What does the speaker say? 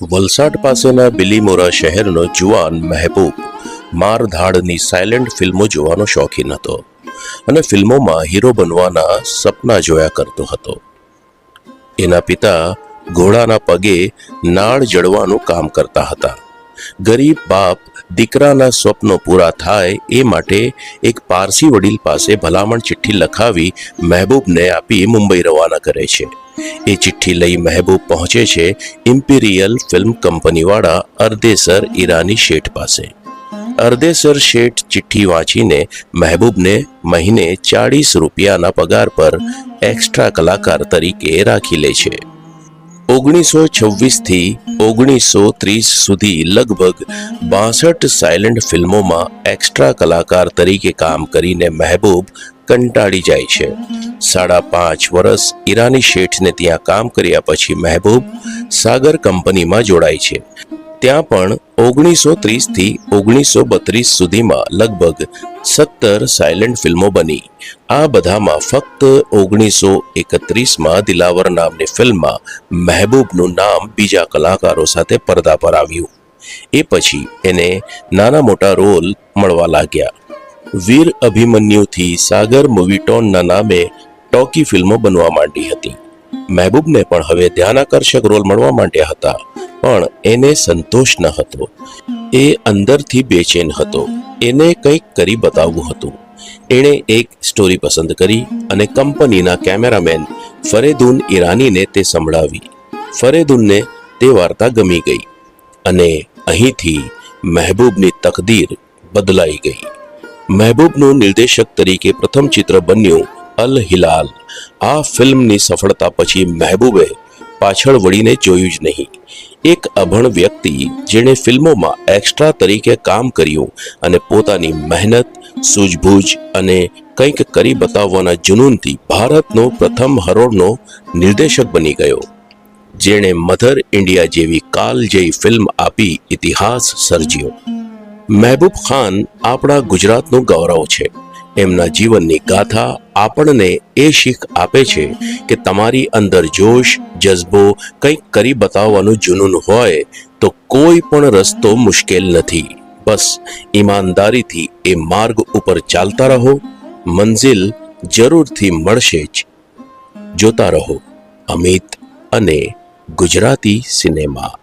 વલસાડ પાસેના બિલીમોરા શહેરનો જુવાન મહેબૂબ મારધાડની સાયલેન્ટ ફિલ્મો જોવાનો શોખીન હતો અને ફિલ્મોમાં હીરો બનવાના સપના જોયા કરતો હતો. એના પિતા ઘોડાના પગે નાળ જડવાનું કામ કરતા હતા. ગરીબ બાપ દીકરાના સ્વપ્નો પૂરા થાય એ માટે એક પારસી વડીલ પાસે ભલામણ ચિઠ્ઠી લખાવી મહેબૂબને આપી મુંબઈ રવાના કરે છે. એ ચિઠ્ઠી લઈ મહેબૂબ પહોંચે છે ઇમ્પિરિયલ ફિલ્મ કંપનીવાળા અર્દેસર ઈરાની શેઠ પાસે. અર્દેસર શેઠ ચિઠ્ઠી વાંચીને મહેબૂબને મહિને ચાળીસ રૂપિયાના પગાર પર એક્સ્ટ્રા કલાકાર તરીકે રાખી લે છે. ઓગણીસો છવ્વીસથી ઓગણીસો ત્રીસ સુધી લગભગ બાસઠ સાયલન્ટ ફિલ્મોમાં એક્સ્ટ્રા કલાકાર તરીકે કામ કરીને મહેબૂબ કંટાળી જાય છે. સાડા પાંચ વર્ષ ઈરાની શેઠને ત્યાં કામ કર્યા પછી મહેબૂબ સાગર કંપનીમાં જોડાય છે. ત્યાં પણ ઓગણીસો ત્રીસથી ઓગણીસો બત્રીસ સુધીમાં લગભગ સત્તર સાયલન્ટ ફિલ્મો બની. આ બધામાં ફક્ત ઓગણીસો એકત્રીસમાં દિલાવર નામની ફિલ્મમાં મહેબૂબનું નામ બીજા કલાકારો સાથે પડદા પર આવ્યું. એ પછી એને નાના મોટા રોલ મળવા લાગ્યા. વીર અભિમન્યુથી સાગર મૂવીટોનના નામે ટોકી ફિલ્મો બનવા માંડી હતી. મહેબૂબને પણ હવે ધ્યાન આકર્ષક રોલ મળવા માંડ્યા હતા. પણ એને સંતોષ ન હતો. એ અંદરથી બેચેન હતો. એને કંઈક કરી બતાવવું હતું. એણે એક સ્ટોરી પસંદ કરી અને કંપનીના કેમેરામેન ફરેદુન ઈરાનીને તે સંભળાવી. ફરેદુનને તે વાર્તા ગમી ગઈ અને અહીંથી મહેબૂબની તકદીર બદલાઈ ગઈ. મહેબૂબનું નિર્દેશક તરીકે પ્રથમ ચિત્ર બન્યું અલ હિલાલ આ ફિલ્મની સફળતા પછી મહેબૂબે પાછળ વળીને જોયું જ નહીં. એક અભણ વ્યક્તિ જેણે ફિલ્મોમાં એક્સ્ટ્રા તરીકે કામ કર્યું અને પોતાની મહેનત, સૂઝબૂઝ અને કંઈક કરી બતાવવાના જુનૂનથી ભારતનો પ્રથમ હરોળનો નિર્દેશક બની ગયો. જેણે મધર ઇન્ડિયા જેવી કાલજયી ફિલ્મ આપી ઇતિહાસ સર્જ્યો. મહેબૂબ ખાન આપણા ગુજરાતનું ગૌરવ છે. એમના જીવનની ગાથા આપણને એ શીખ આપે છે કે તમારી અંદર જોશ જજ્બો કંઈક કરી બતાવવાનું જુનૂન હોય તો કોઈ પણ રસ્તો મુશ્કેલ નથી. બસ, ઈમાનદારીથી એ માર્ગ ઉપર ચાલતા રહો. મંઝિલ જરૂરથી મળશે જ. જોતા રહો. અમિત અને ગુજરાતી સિનેમા.